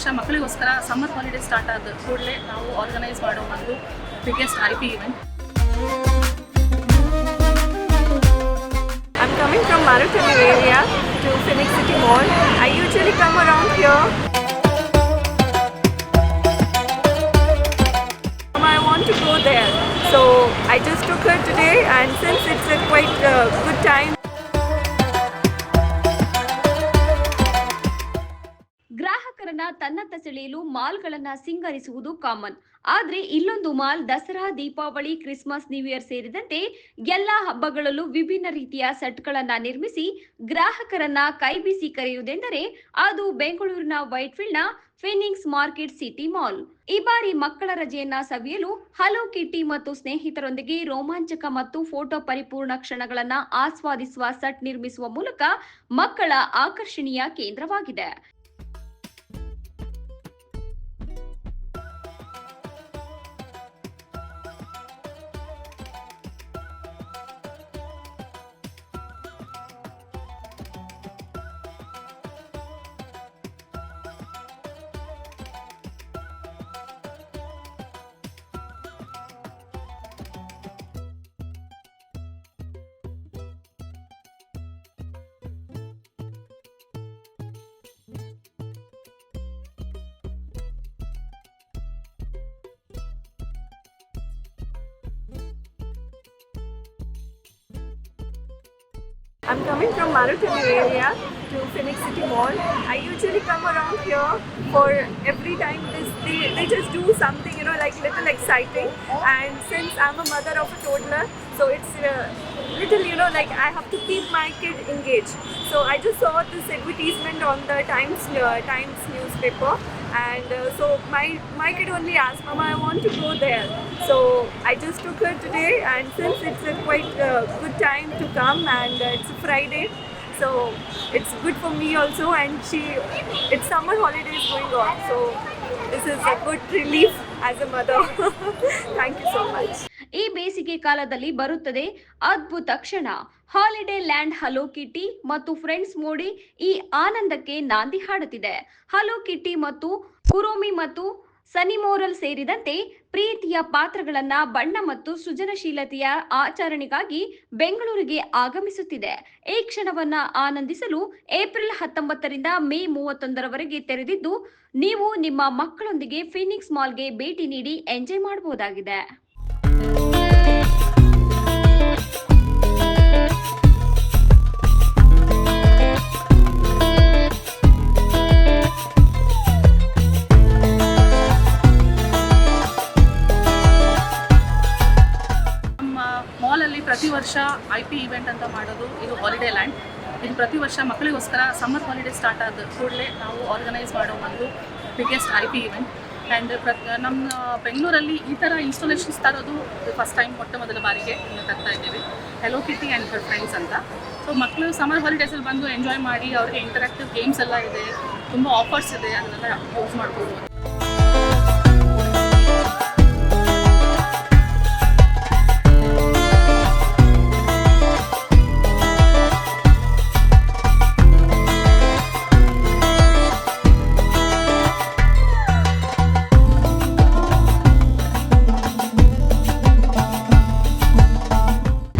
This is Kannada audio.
ವರ್ಷ ಮಕ್ಕಳಿಗೋಸ್ಕರ ಸಮ್ಮರ್ ಹಾಲಿಡೇ ಸ್ಟಾರ್ಟ್ ಆದ ಕೂಡಲೇ ನಾವು ಆರ್ಗನೈಸ್ ಮಾಡೋ ಒಂದು biggest I P event area to Phoenix Mall. I usually come around here. Um, I want to go there. So I just took her today and since it's a quite uh, good time ತನ್ನತ್ತ ಸೆಳೆಯಲು ಮಾಲ್ಗಳನ್ನ ಸಿಂಗರಿಸುವುದು ಕಾಮನ್. ಆದ್ರೆ ಇಲ್ಲೊಂದು mall Dasara, Deepavali, Christmas, new year ಸೇರಿದಂತೆ ಎಲ್ಲಾ ಹಬ್ಬಗಳಲ್ಲೂ ವಿಭಿನ್ನ ರೀತಿಯ ಸೆಟ್ಗಳನ್ನ ನಿರ್ಮಿಸಿ ಗ್ರಾಹಕರನ್ನ ಕೈಬೀಸಿ ಕರೆಯುವುದೆಂದರೆ ಅದು ಬೆಂಗಳೂರಿನ ವೈಟ್ಫೀಲ್ಡ್ನ ಫಿನಿಕ್ಸ್ ಮಾರ್ಕೆಟ್ ಸಿಟಿ ಮಾಲ್. ಈ ಬಾರಿ ಮಕ್ಕಳ ರಜೆಯನ್ನ ಸವಿಯಲು ಹಲೋ ಕಿಟ್ಟಿ ಮತ್ತು ಸ್ನೇಹಿತರೊಂದಿಗೆ ರೋಮಾಂಚಕ ಮತ್ತು ಫೋಟೋ ಪರಿಪೂರ್ಣ ಕ್ಷಣಗಳನ್ನ ಆಸ್ವಾದಿಸುವ ಸೆಟ್ ನಿರ್ಮಿಸುವ ಮೂಲಕ ಮಕ್ಕಳ ಆಕರ್ಷಣೀಯ ಕೇಂದ್ರವಾಗಿದೆ. I'm coming from Maratoni area to Phoenix City Mall. I usually come around here for every time this they, they just do something you know like little exciting. And since I'm a mother of a toddler, so it's uh, little you know like I have to keep my kid engaged. So I just saw this advertisement on the Times uh, Times newspaper, and uh, so my my kid only asked, "Mama, I want to go there." So I just took her today, and since it's a quite uh, good time to come, and uh, it's a Friday, so it's good for me also. And she, it's summer holidays going on, so this is a good relief as a mother. Thank you so much. ಈ ಬೇಸಿಗೆ ಕಾಲದಲ್ಲಿ ಬರುತ್ತದೆ ಅದ್ಭುತ ಕ್ಷಣ ಹಾಲಿಡೇ ಲ್ಯಾಂಡ್ ಹಲೋ ಕಿಟ್ಟಿ ಮತ್ತು ಫ್ರೆಂಡ್ಸ್ ಮೂಡಿ ಈ ಆನಂದಕ್ಕೆ ನಾಂದಿ ಹಾಡುತ್ತಿದೆ ಹಲೋ ಕಿಟ್ಟಿ ಮತ್ತು ಕುರೋಮಿ ಮತ್ತು ಸನಿಮೋರಲ್ ಸೇರಿದಂತೆ ಪ್ರೀತಿಯ ಪಾತ್ರಗಳನ್ನ ಬಣ್ಣ ಮತ್ತು ಸೃಜನಶೀಲತೆಯ ಆಚರಣೆಗಾಗಿ ಬೆಂಗಳೂರಿಗೆ ಆಗಮಿಸುತ್ತಿದೆ. ಈ ಕ್ಷಣವನ್ನ ಆನಂದಿಸಲು ಏಪ್ರಿಲ್ ಹತ್ತೊಂಬತ್ತರಿಂದ ಮೇ ಮೂವತ್ತೊಂದರವರೆಗೆ ತೆರೆದಿದ್ದು, ನೀವು ನಿಮ್ಮ ಮಕ್ಕಳೊಂದಿಗೆ ಫಿನಿಕ್ಸ್ ಮಾಲ್ಗೆ ಭೇಟಿ ನೀಡಿ ಎಂಜಾಯ್ ಮಾಡಬಹುದಾಗಿದೆ. ವರ್ಷ ಐ ಪಿ ಇವೆಂಟ್ ಅಂತ ಮಾಡೋದು ಇದು ಹಾಲಿಡೇ ಲ್ಯಾಂಡ್ ಇದು ಪ್ರತಿ ವರ್ಷ ಮಕ್ಕಳಿಗೋಸ್ಕರ ಸಮ್ಮರ್ ಹಾಲಿಡೇ ಸ್ಟಾರ್ಟ್ ಆದ ಕೂಡಲೇ ನಾವು ಆರ್ಗನೈಸ್ ಮಾಡೋ ಒಂದು biggest I P event and ಪ್ರ, ನಮ್ಮ ಬೆಂಗಳೂರಲ್ಲಿ ಈ ಥರ ಇನ್ಸ್ಟಾಲೇಷನ್ಸ್ ತರೋದು ಫಸ್ಟ್ ಟೈಮ್ ಮೊಟ್ಟ ಮೊದಲ ಬಾರಿಗೆ ತರ್ತಾ ಇದ್ದೀವಿ. Hello kitty and her friends ಅಂತ. ಸೊ ಮಕ್ಕಳು ಸಮ್ಮರ್ ಹಾಲಿಡೇಸಲ್ಲಿ ಬಂದು ಎಂಜಾಯ್ ಮಾಡಿ ಅವ್ರಿಗೆ ಇಂಟರಾಕ್ಟಿವ್ ಗೇಮ್ಸ್ ಎಲ್ಲ ಇದೆ, ತುಂಬ ಆಫರ್ಸ್ ಇದೆ, ಅದನ್ನೆಲ್ಲ ಯೂಸ್ ಮಾಡ್ಬೋದು